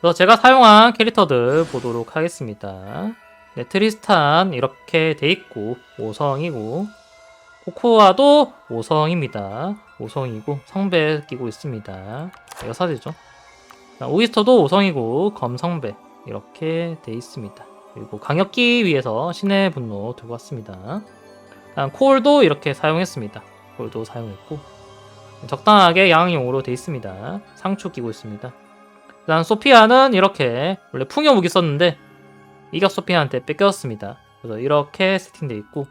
그래서 제가 사용한 캐릭터들 보도록 하겠습니다. 네, 트리스탄 이렇게 돼 있고 5성이고 코코아도 5성입니다. 5성이고 성배 끼고 있습니다. 여사제죠. 자, 오이스터도 5성이고 검성배 이렇게 돼 있습니다. 그리고 강력기 위해서 신의 분노 두고 왔습니다. 다음 콜도 이렇게 사용했습니다. 콜도 사용했고 적당하게 양용으로 돼 있습니다. 상추 끼고 있습니다. 일단 소피아는 이렇게 원래 풍요 무기 썼는데 이격 소피아한테 뺏겼습니다. 그래서 이렇게 세팅돼 있고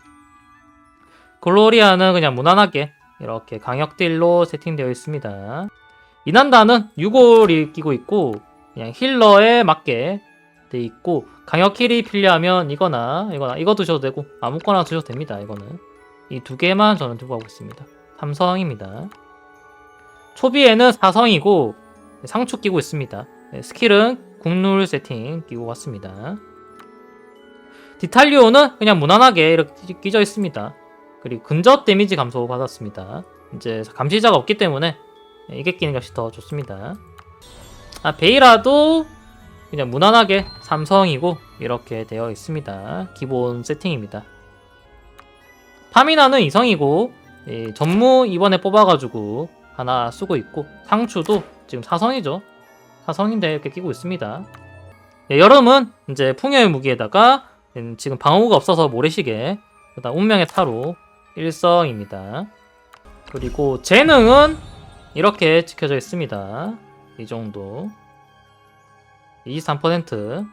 글로리아는 그냥 무난하게 이렇게 강력 딜로 세팅되어 있습니다. 이난다는 6월이 끼고 있고 그냥 힐러에 맞게 돼 있고 강력 힐이 필요하면 이거나 이거나 이거 드셔도 되고 아무거나 드셔도 됩니다. 이거는 이 두 개만 저는 두고 가고 있습니다. 삼성입니다. 초비에는 4성이고 상추 끼고 있습니다. 네, 스킬은 국룰 세팅 끼고 왔습니다. 디탈리오는 그냥 무난하게 이렇게 끼져 있습니다. 그리고 근접 데미지 감소 받았습니다. 이제 감시자가 없기 때문에 이게 끼는 것이 더 좋습니다. 아, 베이라도 그냥 무난하게 삼성이고 이렇게 되어 있습니다. 기본 세팅입니다. 파미나는 이성이고 예, 전무 이번에 뽑아가지고 하나 쓰고 있고 상추도 지금 사성이죠. 사성인데 이렇게 끼고 있습니다. 예, 여름은 이제 풍요의 무기에다가 음, 지금 방어구가 없어서 모래시계 그다음 운명의 타로 일성입니다. 그리고 재능은 이렇게 지켜져 있습니다. 이 정도 23%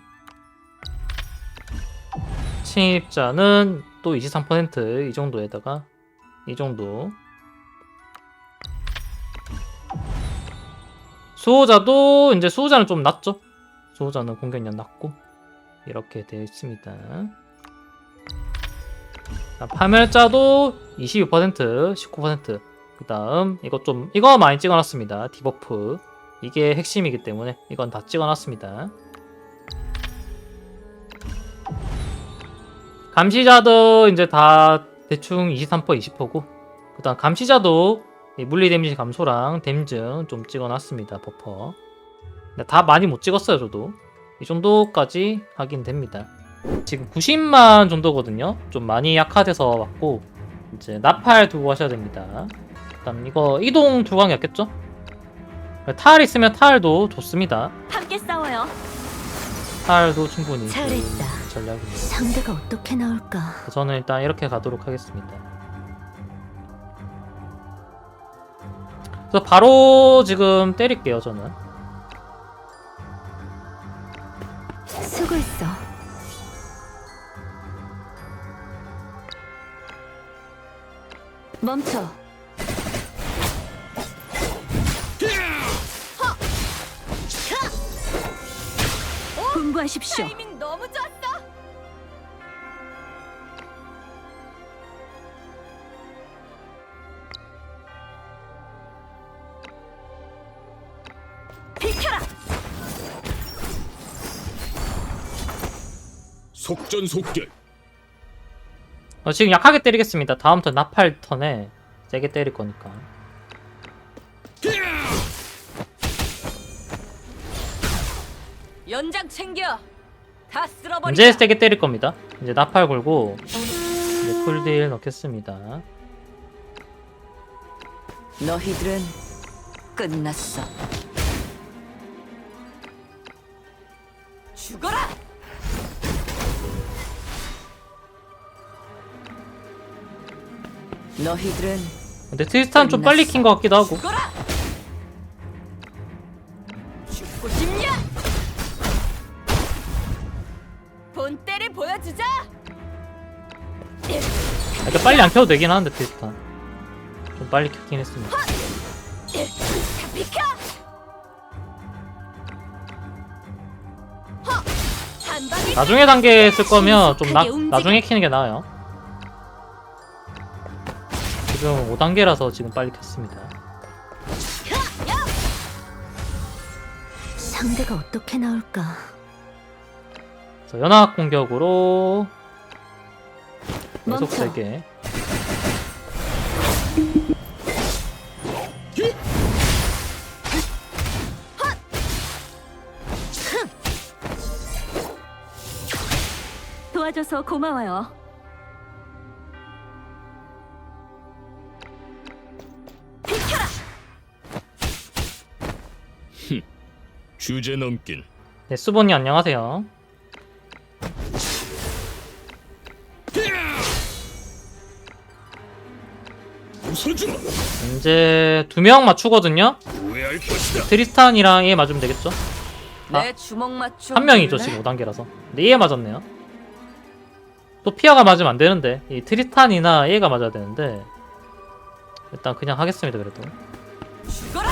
침입자는 또 23%이 정도에다가 이 정도 수호자도 이제 수호자는 좀 낮죠? 수호자는 공격력 낮고 이렇게 되어 있습니다. 자, 파멸자도 22% 19%그 다음 이거 좀 이거 많이 찍어놨습니다. 디버프. 이게 핵심이기 때문에 이건 다 찍어놨습니다. 감시자도 이제 다 대충 23% 20%고. 그 다음 감시자도 이 물리 데미지 감소랑 댐증 좀 찍어놨습니다 버퍼 다 많이 못 찍었어요 저도 이 정도까지 하긴 됩니다 지금 90만 정도거든요 좀 많이 약화돼서 왔고 이제 나팔 두고 하셔야 됩니다 일단 이거 이동 두강이었겠죠? 탈 있으면 탈도 좋습니다 함께 싸워요. 탈도 충분히 잘했다. 전략입니다 상대가 어떻게 나올까? 저는 일단 이렇게 가도록 하겠습니다. 그래서 바로 지금 때릴게요, 저는. 수고했어. 멈춰. 분부하십시오. 속전속결 어, 지금 약하게 때리겠습니다. 다음 턴 나팔 턴에 세게 때릴 거니까. 연장 챙겨. 다 쓸어버리자. 이제 세게 때릴 겁니다. 이제 나팔 걸고 이제 풀딜 넣겠습니다. 너희들은 끝났어. 너희들은 근데 트리스탄 좀 빨리 킨 것 같기도 하고. 죽어라. 죽고 싶냐? 본때를 보여주자. 이렇게 빨리 안 켜도 되긴 하는데 트리스탄. 좀 빨리 켰긴 했습니다. 비켜. 허! 한 방에 나중에 단계 쓸 거면 좀 나, 신속하게 움직여. 나중에 키는 게 나아요. 지금 5단계라서 지금 빨리 켰습니다. 상대가 어떻게 나올까? 연합 공격으로 연속 멈춰. 도와줘서 고마워요. 주제 넘긴 네, 수보님 안녕하세요. 웃어주마 이제 두 명 맞추거든요. 후회할 것이다 트리스탄이랑 얘 맞으면 되겠죠? 아. 내 주먹 맞춤 한 명이죠? 지금 5단계라서. 근데 얘 맞았네요. 또 피아가 맞으면 안 되는데 이 트리스탄이나 얘가 맞아야 되는데 일단 그냥 하겠습니다 그래도. 죽어라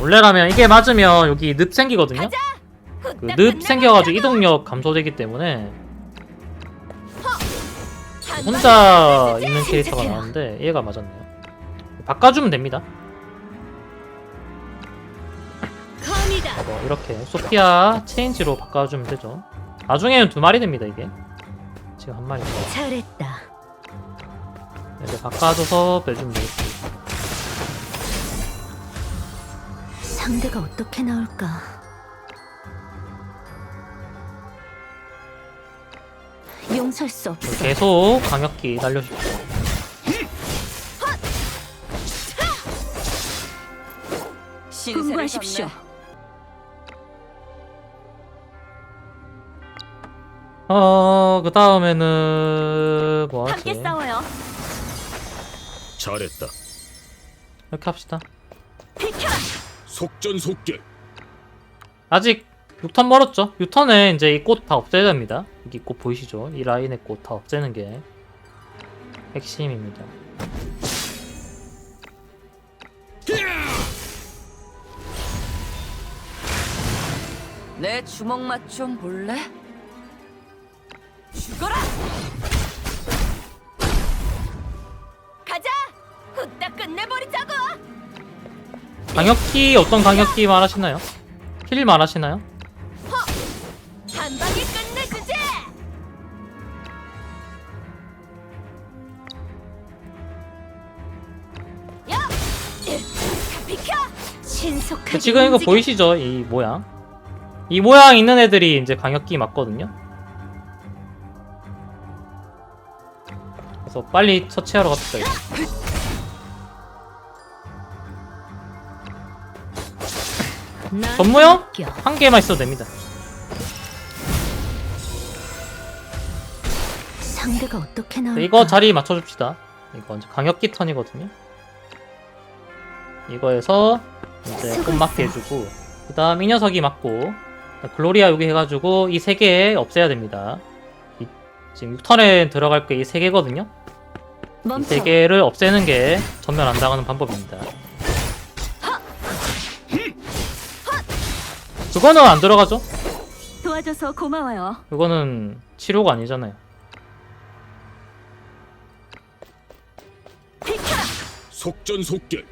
원래라면 이게 맞으면 여기 늪 생기거든요. 그 늪! 생겨가지고 이동력 감소되기 때문에 한 혼자 있는 캐릭터가. 나왔는데 얘가 맞았네요. 바꿔주면 됩니다. 감이다. 뭐 이렇게 소피아 체인지로 바꿔주면 되죠. 나중에는 두 마리 됩니다 이게. 지금 한 마리. 잘했다. 이렇게 바꿔줘서 빼주면 되겠습니다. 상대가 어떻게 나올까? 용서할 수 없어. 계속 강력히 날려주십시오. 신세를. 졌네. 어, 그 다음에는 뭐 하지? 함께 싸워요. 잘했다 이렇게 합시다. 속전속결 아직 6턴 멀었죠? 6턴에 이제 이 꽃 다 없애야 됩니다. 여기 꽃 보이시죠? 이 라인의 꽃 다 없애는 게 핵심입니다. 내 주먹 맞춤 볼래? 강력기 어떤 강력기 말하시나요? 힐 말하시나요? 한 방에 끝내주지 야 다 비켜 신속하게 지금 이거 움직여. 보이시죠? 이 모양. 이 모양 있는 애들이 이제 강력기 맞거든요. 그래서 빨리 처치하러 갑시다. 이거. 전무요? 한 개만 있어도 됩니다. 상대가 어떻게? 네, 이거 자리 맞춰줍시다. 이거 이제 강력기 턴이거든요. 이거에서 이제 꽃 맞게. 해주고 그 다음 이 녀석이 맞고 글로리아 여기 해가지고 이 세 개 없애야 됩니다. 이, 지금 6턴에 들어갈 게 이 세 개거든요. 이. 세 개를 없애는 게 전면 안 당하는 방법입니다. 그거는 안 들어가죠? 도와줘서 고마워요. 그거는 치료가 아니잖아요. 비켜라. 속전속결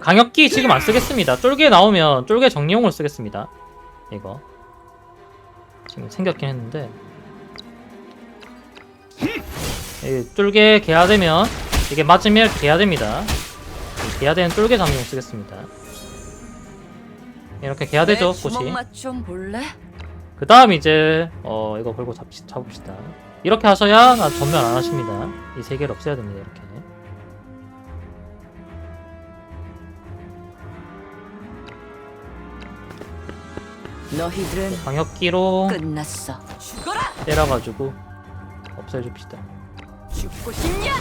강력기 지금 안 쓰겠습니다. 쫄개 나오면 쫄개 정리용으로 쓰겠습니다. 이거 지금 생겼긴 했는데 이 쫄개 개화되면 이게 맞으면 개화됩니다. 이 개화된 쫄개 장용 쓰겠습니다. 이렇게 주먹 꽃이. 그 다음 이제 어 이거 걸고 잡시, 잡읍시다. 이렇게 하셔야 나 전면 안 하십니다. 이 세 개를 없애야 됩니다. 이렇게. 너희들은 강력기로 끝났어 죽어라 때려가지고 없애줍시다. 죽고 싶냐?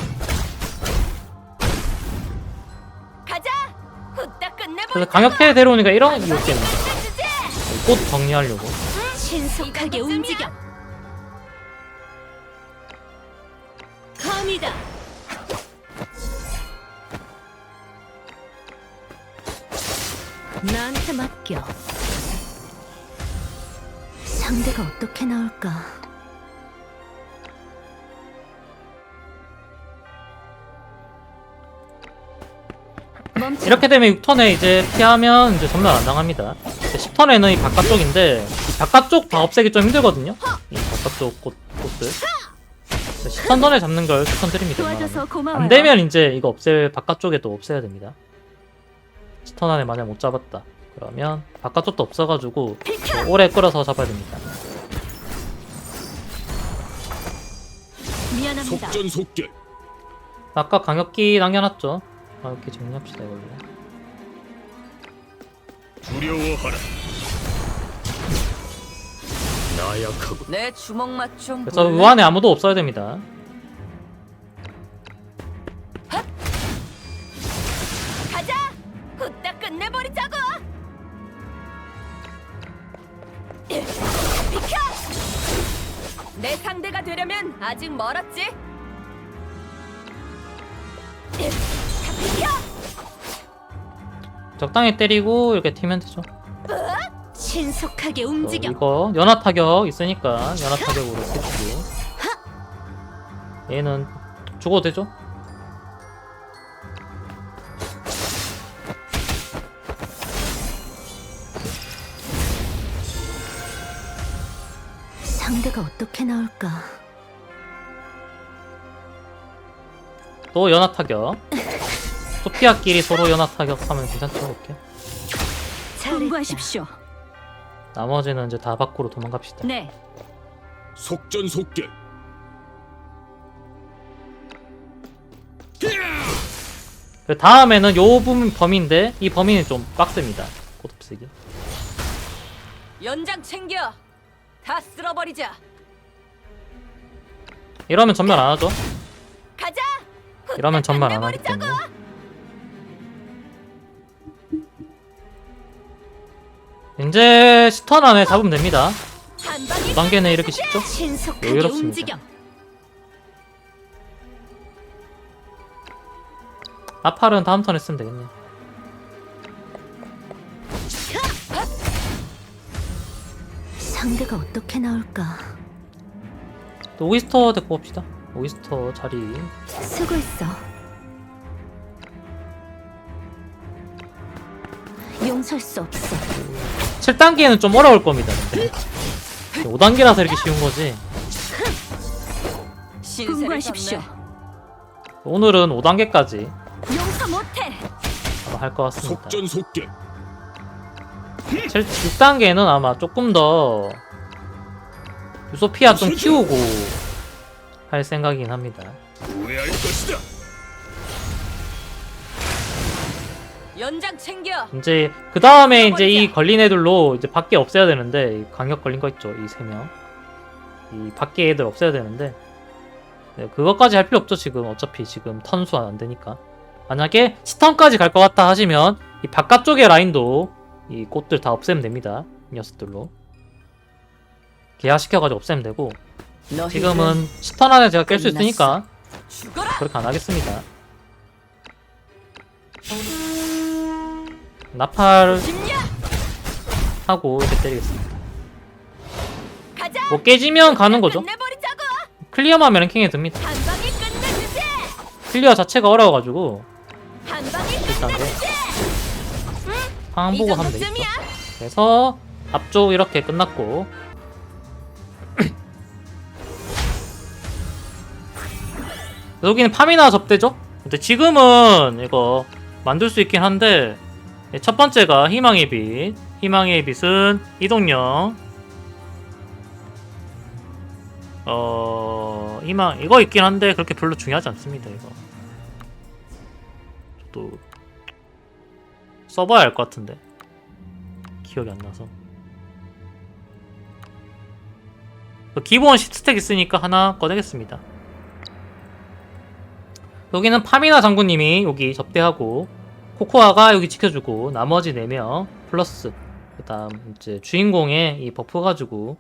그래서 강력해 데려오니까 이런 이유 때문에 꽃 정리하려고 신속하게. 움직여. 감이다. 나한테 맡겨. 상대가 어떻게 나올까? 이렇게 되면 6턴에 이제 피하면 이제 전면 안 당합니다. 10턴에는 이 바깥쪽인데 이 바깥쪽 다 없애기 좀 힘들거든요. 이 바깥쪽 꽃 꽃들. 10턴 전에 잡는 걸 추천드립니다. 안 되면 이제 이거 없앨 바깥쪽에도 없애야 됩니다. 10턴 안에 만약 못 잡았다. 그러면 바깥쪽도 없어가지고 좀 오래 끌어서 잡아야 됩니다. 미안합니다. 속전속결 아까 강력기 남겨놨죠? 강력기 정리합시다 이걸로. 두려워하라 나약하고 내 주먹 맛좀 그래서 우 안에 아무도 없어야 됩니다. 가자. 후딱 끝내버리자고. 비켜. 내 상대가 되려면 아직 멀었지. 적당히 때리고 이렇게 튀면 되죠. 신속하게 어, 움직여. 이거 연화 타격 있으니까 연화 타격으로 해주고 얘는 죽어도 되죠? 상대가 어떻게 나올까? 또 연화 타격 소피아끼리 서로 연화 타격하면 괜찮죠? 이렇게 참고하십시오. 나머지는 이제 다 밖으로 도망갑시다 네. 속전속결 그 다음에는 요 부분 범위인데 이 범위는 좀 빡셉니다 꽃 없애기 연장 챙겨. 다 쓸어버리자. 이러면 전멸 안 하죠? 가자. 이러면 전멸 안 하기. 때문에 이제 스턴 안에 잡으면 됩니다 5단계는 이렇게 쉽죠? 여유롭습니다. 아팔은 다음 턴에 쓰면 되겠네 상대가 어떻게 나올까? 또 오이스터 데리고 봅시다 오이스터 자리 쓰고 있어. 용서할 수 없어. 7단계는 좀 어려울 겁니다 근데. 5단계라서 이렇게 쉬운 거지. 분부하십시오. 오늘은 5단계까지. 용서 못해. 아마 할것 같습니다. 속전속결. 7, 6단계는 아마 조금 더 유소피아 좀 키우고 할 생각이긴 합니다. 후회할 것이다 연장 챙겨. 이제 그 다음에 이제 이 걸린 애들로 이제 밖에 없애야 되는데 이 강력 걸린 거 있죠 이 세 명. 이 밖에 애들 없애야 되는데 네, 그것까지 할 필요 없죠 지금. 어차피 지금 턴수 안 되니까. 만약에 스턴까지 갈 것 같다 하시면 이 바깥쪽의 라인도 이 꽃들 다 없애면 됩니다 이 녀석들로. 계약시켜가지고 없애면 되고. 지금은 스턴 안에 제가 깰 수 있으니까 죽어라. 그렇게 안 하겠습니다 나팔. 하고 이렇게 때리겠습니다. 뭐 깨지면 가는 거죠. 클리어만 랭킹에 듭니다. 클리어 자체가 어려워가지고 일단 끝내주지. 상황 이 보고 하면 되겠죠. 그래서 앞쪽 이렇게 끝났고 여기는 파미나 접대죠? 근데 지금은 이거 만들 수 있긴 한데 첫 번째가 희망의 빛. 희망의 빛은 이동령. 어 희망 이거 있긴 한데 그렇게 별로 중요하지 않습니다 이거. 또 써봐야 할것 같은데. 기억이 안 나서. 그 기본 10스택 있으니까 하나 꺼내겠습니다. 여기는 파미나 장군님이 여기 접대하고 코코아가 여기 지켜주고 나머지 4명 플러스 그 다음 이제 주인공의 이 버프 가지고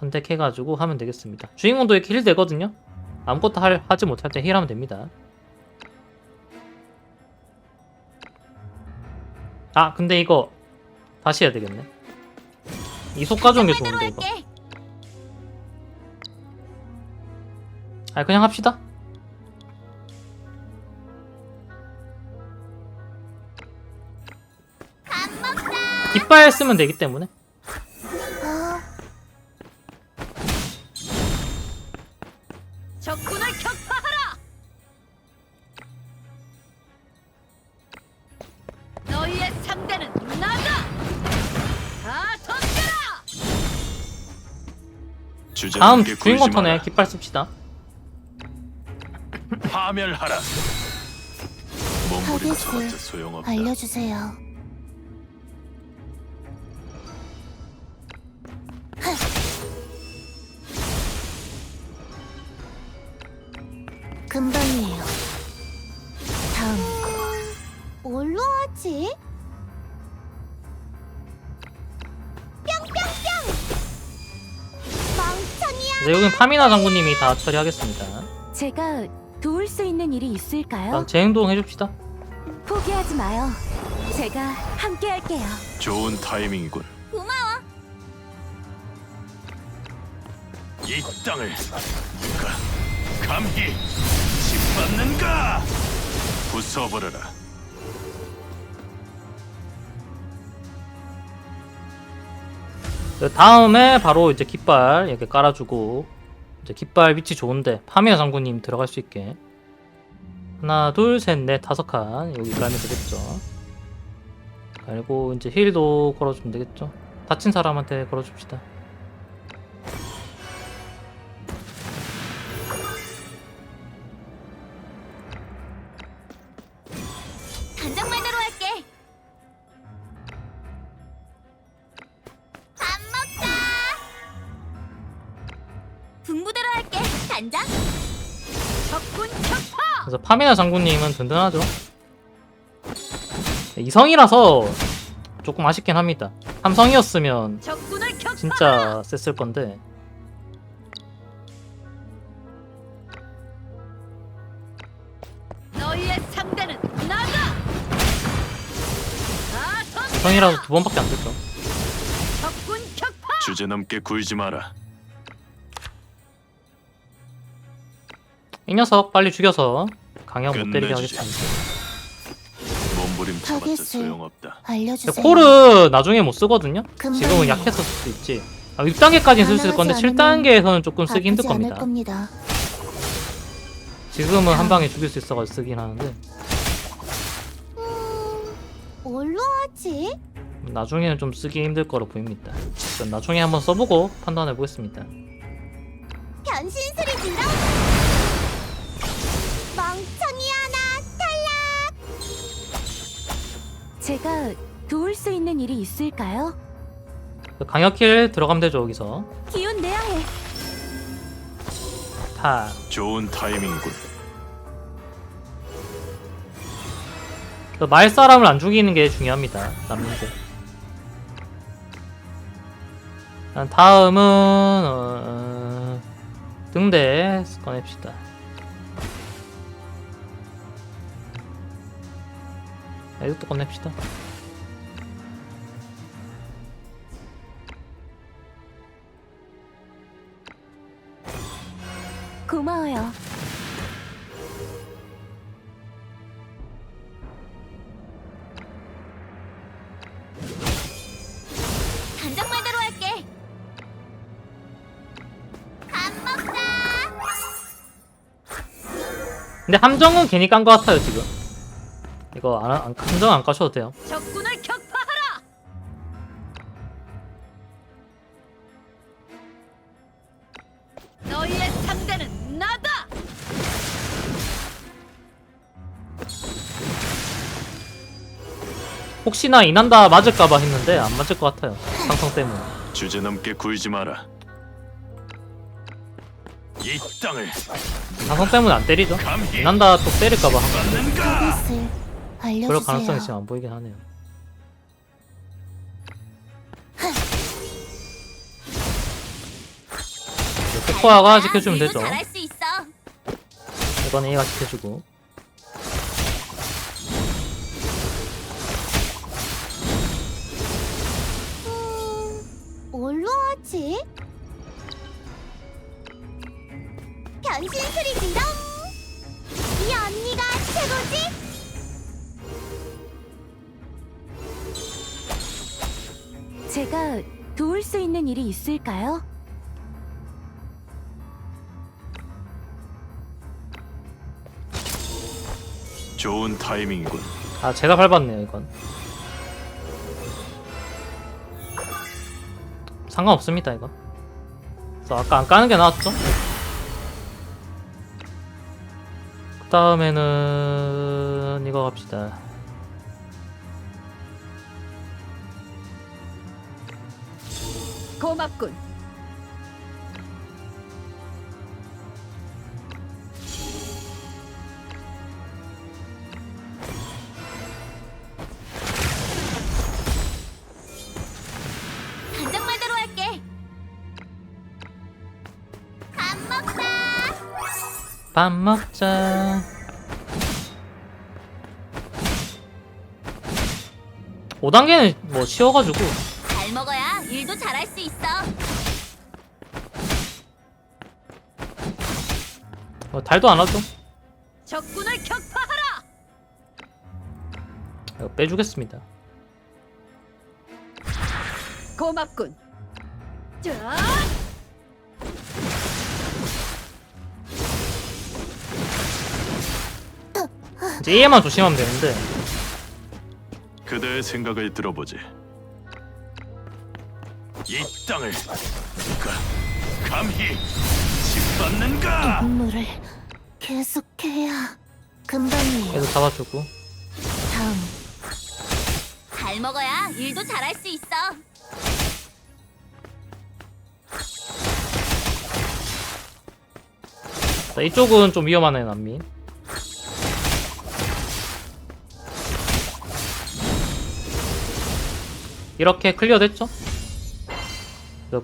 선택해가지고 하면 되겠습니다. 주인공도 이렇게 힐 되거든요. 아무것도 할, 하지 못할 때 힐하면 됩니다. 아 근데 이거 다시 해야 되겠네. 이속 가져온 게 좋은데 이거. 아 그냥 합시다 흑발 쓰면 되기 때문에 적군을 격파하라! 너희의 상대는 나다! 다 던져라! 다음 주인공 턴에 마라. 깃발 씁시다 파멸하라. 다 됐어요. 알려주세요. 파미나 장군님이 다 처리하겠습니다. 제가 도울 수 있는 일이 있을까요? 일단 재행동 해줍시다. 포기하지 마요. 제가 함께 할게요. 좋은 타이밍이군. 고마워. 이 땅을 누가 감히 짓밟는가? 부숴버려라. 그 다음에 바로 이제 깃발 이렇게 깔아주고 이제 깃발 위치 좋은데 파미나 장군님 들어갈 수 있게 하나 둘셋넷 다섯 칸 여기 깔면 되겠죠. 그리고 이제 힐도 걸어주면 되겠죠. 다친 사람한테 걸어줍시다. 단장. 적군 격파. 그래서 파미나 장군님은 든든하죠. 이성이라서 조금 아쉽긴 합니다. 삼성이었으면 적군을 격파. 진짜 셌을 건데 너희의 상대는 나다. 다 덤벼. 이성이라서 두 번밖에 안 됐죠. 적군 격파. 주제넘게 굴지 마라. 이 녀석 빨리 죽여서 강형 못 때리게. 하겠습니다. 하겠어요. 소용없다. 알려주세요. 코르 나중에 못 쓰거든요. 금방이에요. 지금은 약해서 쓸 수 있지. 아, 6단계까지는 쓸 수 있을 건데 가능하지 7단계에서는 조금 쓰기 힘들 아프지 않을 겁니다. 겁니다. 지금은 한 방에 죽일 수 있어가지고 쓰긴 하는데 뭘로 하지? 나중에는 좀 쓰기 힘들 거로 보입니다. 일단 나중에 한번 써보고 판단해 보겠습니다. 변신 소리 질러. 제가 도울 수 있는 일이 있을까요? 강력힐 들어가면 되죠 여기서. 기운 내야 해. 타. 좋은 타이밍이군. 그말 사람을 안 죽이는 게 중요합니다. 남는 게. 일단 다음은 어, 등대 꺼냅시다. 아, 이것도 꺼냅시다. 고마워요. 단장말대로 할게. 밥 먹자. 근데 함정은 괜히 깐 것 같아요 지금. 이거 안, 안 함정 안 까셔도 돼요. 적군을 격파하라. 너희의 상대는 나다. 혹시나 이난다 맞을까봐 했는데 안 맞을 것 같아요. 상성 때문에. 주제 넘게 굴지 마라. 이 땅을 상성 때문에 안 때리죠. 감히 이난다 또 때릴까봐 한 거. 그럴 가능성이 지금 안 보이긴 하네요. 코코아가 지켜주면 되죠. 잘할 수 있어. 이번 A가 지켜주고. 뭘로 하지? 변신 소리 지렁! 제가 도울 수 있는 일이 있을까요? 좋은 타이밍이군. 아 제가 밟았네요 이건. 상관없습니다 이건. 그래서 아까 안 까는 게 나았죠? 그 다음에는 이거 갑시다. 고맙군. 단장말대로 할게. 밥 먹자. 밥 먹자. 오단계는뭐 쉬워가지고 잘 먹어야 일도 잘할 수 있어. 뭐 달도 안 하죠. 적군을 격파하라. 이거 빼주겠습니다. 고맙군. 자, 이제 얘만 조심하면 되는데 그대의 생각을 들어보지. 이 땅을 누가 감히 짓밟는가? 임무를 계속해야 금방이에요. 계속 잡아주고 다음. 잘 먹어야 일도 잘할 수 있어. 자, 이쪽은 좀 위험하네 난민. 이렇게 클리어 됐죠?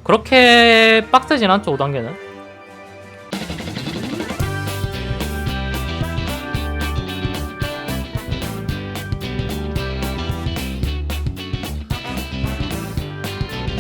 그렇게 빡세진 않죠 5단계는